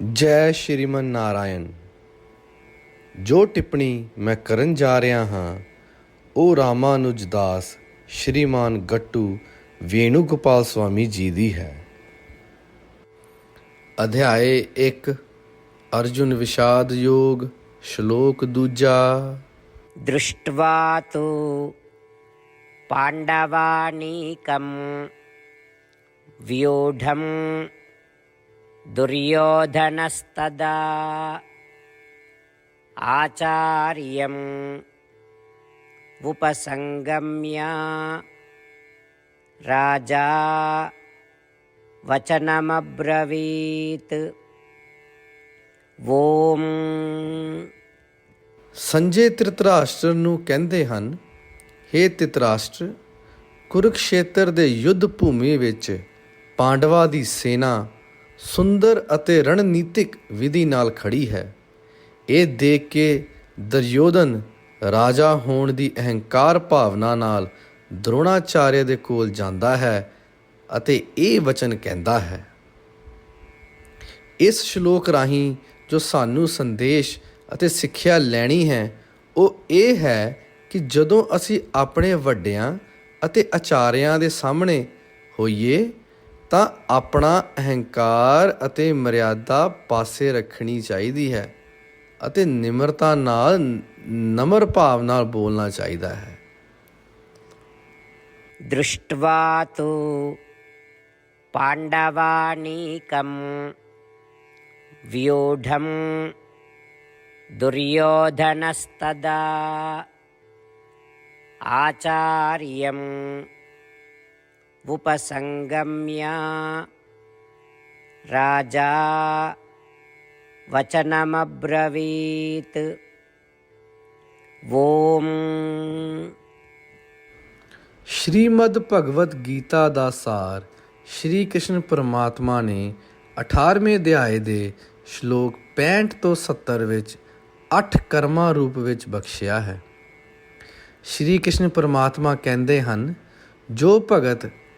ਜੈ ਸ਼੍ਰੀਮਨ ਨਾਰਾਇਣ, ਜੋ ਟਿੱਪਣੀ ਮੈਂ ਕਰਨ ਜਾ ਰਿਹਾ ਹਾਂ ਉਹ ਰਾਮਾਨੁਜ ਦਾਸ, ਸ਼੍ਰੀਮਾਨ ਗੱਟੂ ਵੇਣੂ ਗੋਪਾਲ ਸਵਾਮੀ ਜੀ ਦੀ ਹੈ। ਅਧਿਆਏ 1 ਅਰਜੁਨ ਵਿਸ਼ਾਦ ਯੋਗ, ਸ਼ਲੋਕ ਦੂਜਾ। ਦ੍ਰਿਸ਼ਟਵਾ ਪਾਂਡਵਾਨੀਕੰ ਵਿਯੋਢੰ दुर्योधनस्तदा आचार्यम् उपसङ्गम्य राजा वचनमब्रवीत् ॐ ਸੰਜੇ ਧ੍ਰਿਤਰਾਸ਼ਟਰ ਨੂੰ ਕਹਿੰਦੇ ਹਨ हे ਧ੍ਰਿਤਰਾਸ਼ਟਰ ਕੁਰੂਕਸ਼ੇਤਰ ਦੇ ਯੁੱਧ ਭੂਮੀ ਵਿੱਚ ਪਾਂਡਵਾਂ ਦੀ ਸੈਨਾ ਸੁੰਦਰ ਅਤੇ ਰਣਨੀਤਿਕ ਵਿਧੀ ਨਾਲ ਖੜੀ ਹੈ। ਇਹ ਦੇਖ ਕੇ ਦੁਰਯੋਧਨ ਰਾਜਾ ਹੋਣ ਦੀ ਅਹੰਕਾਰ ਭਾਵਨਾ ਨਾਲ ਦ੍ਰੋਣਾਚਾਰਿਆ ਦੇ ਕੋਲ ਜਾਂਦਾ ਹੈ ਅਤੇ ਇਹ ਵਚਨ ਕਹਿੰਦਾ ਹੈ, ਇਸ ਸ਼ਲੋਕ ਰਾਹੀਂ ਜੋ ਸਾਨੂੰ ਸੰਦੇਸ਼ ਅਤੇ ਸਿੱਖਿਆ ਲੈਣੀ ਹੈ, ਉਹ ਇਹ ਹੈ ਕਿ ਜਦੋਂ ਅਸੀਂ ਆਪਣੇ ਵੱਡਿਆਂ ਅਤੇ ਆਚਾਰਿਆਂ ਦੇ ਸਾਹਮਣੇ ਹੋਈਏ ਤਾਂ ਆਪਣਾ ਅਹੰਕਾਰ ਅਤੇ ਮਰਿਆਦਾ ਪਾਸੇ ਰੱਖਣੀ ਚਾਹੀਦੀ ਹੈ ਅਤੇ ਨਿਮਰਤਾ ਨਾਲ ਨਮਰ ਭਾਵ ਨਾਲ ਬੋਲਣਾ ਚਾਹੀਦਾ ਹੈ दृष्ट्वा तु पाण्डवानीकम् व्यूढम् दुर्योधनस्तदा आचार्यम् उपसङ्गम्य राजा वचनमब्रवीत् ॐ ਸ਼੍ਰੀਮਦ ਭਗਵਦ ਗੀਤਾ ਦਾ ਸਾਰ ਸ਼੍ਰੀ ਕ੍ਰਿਸ਼ਨ ਪਰਮਾਤਮਾ ਨੇ 18ਵੇਂ ਅਧਿਆਏ ਦੇ ਸ਼ਲੋਕ 65 ਤੋਂ 70 ਵਿੱਚ 8 ਕਰਮਾਂ ਰੂਪ ਵਿੱਚ ਬਖਸ਼ਿਆ ਹੈ ਸ਼੍ਰੀ ਕ੍ਰਿਸ਼ਨ ਪਰਮਾਤਮਾ ਕਹਿੰਦੇ ਹਨ ਜੋ ਭਗਤ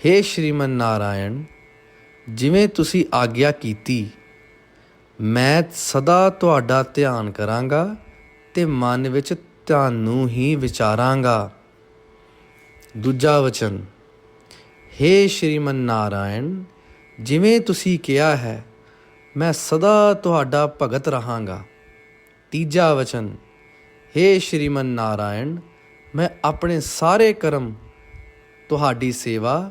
हे ਸ਼੍ਰੀਮਨ ਨਾਰਾਇਣ ਜਿਵੇਂ ਤੁਸੀਂ ਆਗਿਆ ਕੀਤੀ ਮੈਂ ਸਦਾ ਤੁਹਾਡਾ ਧਿਆਨ ਕਰਾਂਗਾ ਤੇ ਮਨ ਵਿੱਚ ਤੁਹਾਨੂੰ ਹੀ ਵਿਚਾਰਾਂਗਾ ਦੂਜਾ ਵਚਨ हे ਸ਼੍ਰੀਮਨ ਨਾਰਾਇਣ ਜਿਵੇਂ ਤੁਸੀਂ ਕਿਹਾ ਹੈ ਮੈਂ ਸਦਾ ਤੁਹਾਡਾ ਭਗਤ ਰਹਾਂਗਾ ਤੀਜਾ ਵਚਨ हे ਸ਼੍ਰੀਮਨ ਨਾਰਾਇਣ ਮੈਂ ਆਪਣੇ ਸਾਰੇ ਕਰਮ ਤੁਹਾਡੀ ਸੇਵਾ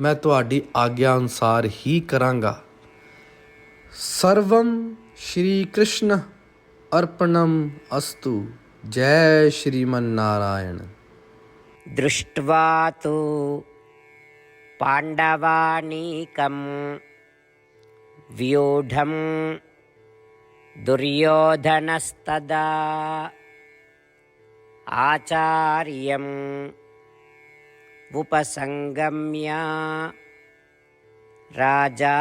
ਮੈਂ ਤੁਹਾਡੀ ਆਗਿਆ ਅਨੁਸਾਰ ਹੀ ਕਰਾਂਗਾ ਸਰਵਮ ਸ਼੍ਰੀ ਕ੍ਰਿਸ਼ਨ ਅਰਪਣਮ ਅਸਤੂ ਜੈ ਸ਼੍ਰੀਮਨ ਨਾਰਾਇਣ दृष्ट्वा तु पाण्डवानीकं व्यूढं दुर्योधनस्तदा आचार्यम् उपसङ्गम्य राजा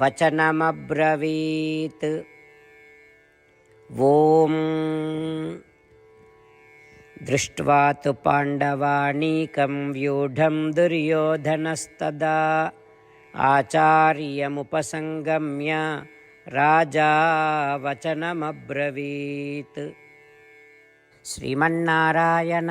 वचनमब्रवीत्। ॐ दृष्ट्वा तु पाण्डवानीकं व्यूढं दुर्योधनस्तदा। आचार्यमुपसङ्गम्य राजा वचनमब्रवीत्। श्रीमन्नारायण